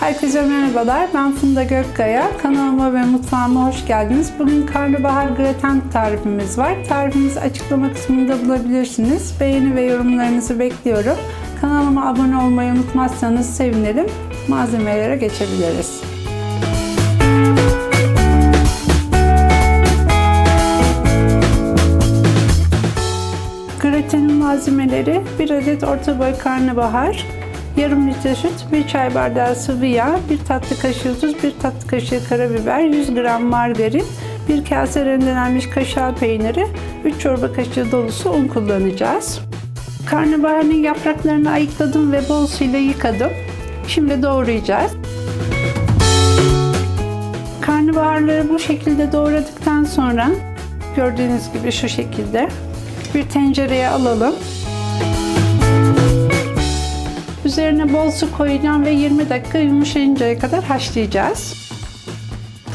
Herkese merhabalar. Ben Funda Gökkaya. Kanalıma ve mutfağıma hoş geldiniz. Bugün karnabahar graten tarifimiz var. Tarifimizi açıklama kısmında bulabilirsiniz. Beğeni ve yorumlarınızı bekliyorum. Kanalıma abone olmayı unutmazsanız sevinirim. Malzemelere geçebiliriz. Gratenin malzemeleri 1 adet orta boy karnabahar, yarım litre süt, 1 çay bardağı sıvı yağ, 1 tatlı kaşığı tuz, 1 tatlı kaşığı karabiber, 100 gram margarin, 1 kase rendelenmiş kaşar peyniri, 3 çorba kaşığı dolusu un kullanacağız. Karnabaharın yapraklarını ayıkladım ve bol suyla yıkadım. Şimdi doğrayacağız. Karnabaharları bu şekilde doğradıktan sonra gördüğünüz gibi şu şekilde bir tencereye alalım. Üzerine bol su koyacağım ve 20 dakika yumuşayıncaya kadar haşlayacağız.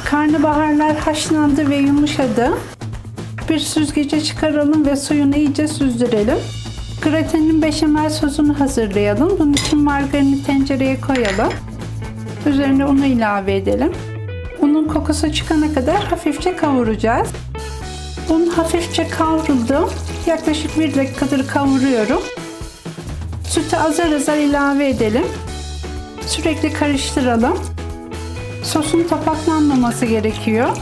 Karnabaharlar haşlandı ve yumuşadı. Bir süzgece çıkaralım ve suyunu iyice süzdürelim. Gratenin beşamel sosunu hazırlayalım. Bunun için margarini tencereye koyalım. Üzerine unu ilave edelim. Unun kokusu çıkana kadar hafifçe kavuracağız. Un hafifçe kavruldu. Yaklaşık bir dakikadır kavuruyorum. Sütü azar azar ilave edelim. Sürekli karıştıralım. Sosun topaklanmaması gerekiyor.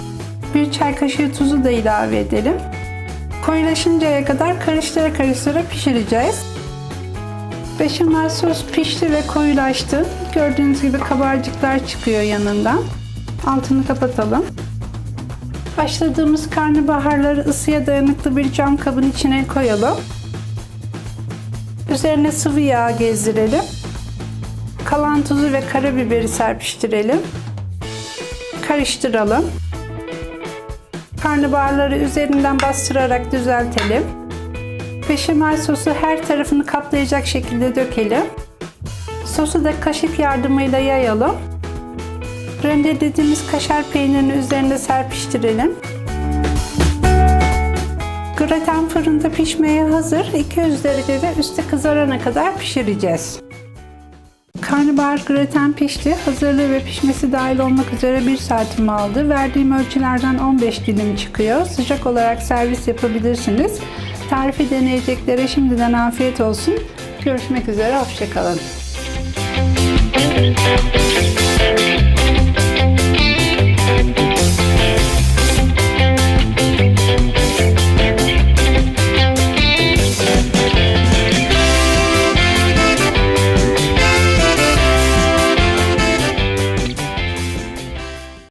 Bir çay kaşığı tuzu da ilave edelim. Koyulaşıncaya kadar karıştıra karıştıra pişireceğiz. Beşamel sos pişti ve koyulaştı. Gördüğünüz gibi kabarcıklar çıkıyor yanından. Altını kapatalım. Haşladığımız karnabaharları ısıya dayanıklı bir cam kabın içine koyalım. Üzerine sıvı yağ gezdirelim. Kalan tuzu ve karabiberi serpiştirelim. Karıştıralım. Karnabaharları üzerinden bastırarak düzeltelim. Beşamel sosu her tarafını kaplayacak şekilde dökelim. Sosu da kaşık yardımıyla yayalım. Rendelediğimiz kaşar peynirini üzerine serpiştirelim. Graten fırında pişmeye hazır. 200 derecede üstü kızarana kadar pişireceğiz. Karnabahar graten pişti. Hazırlığı ve pişmesi dahil olmak üzere 1 saatimi aldı. Verdiğim ölçülerden 15 dilim çıkıyor. Sıcak olarak servis yapabilirsiniz. Tarifi deneyeceklere şimdiden afiyet olsun. Görüşmek üzere, hoşçakalın.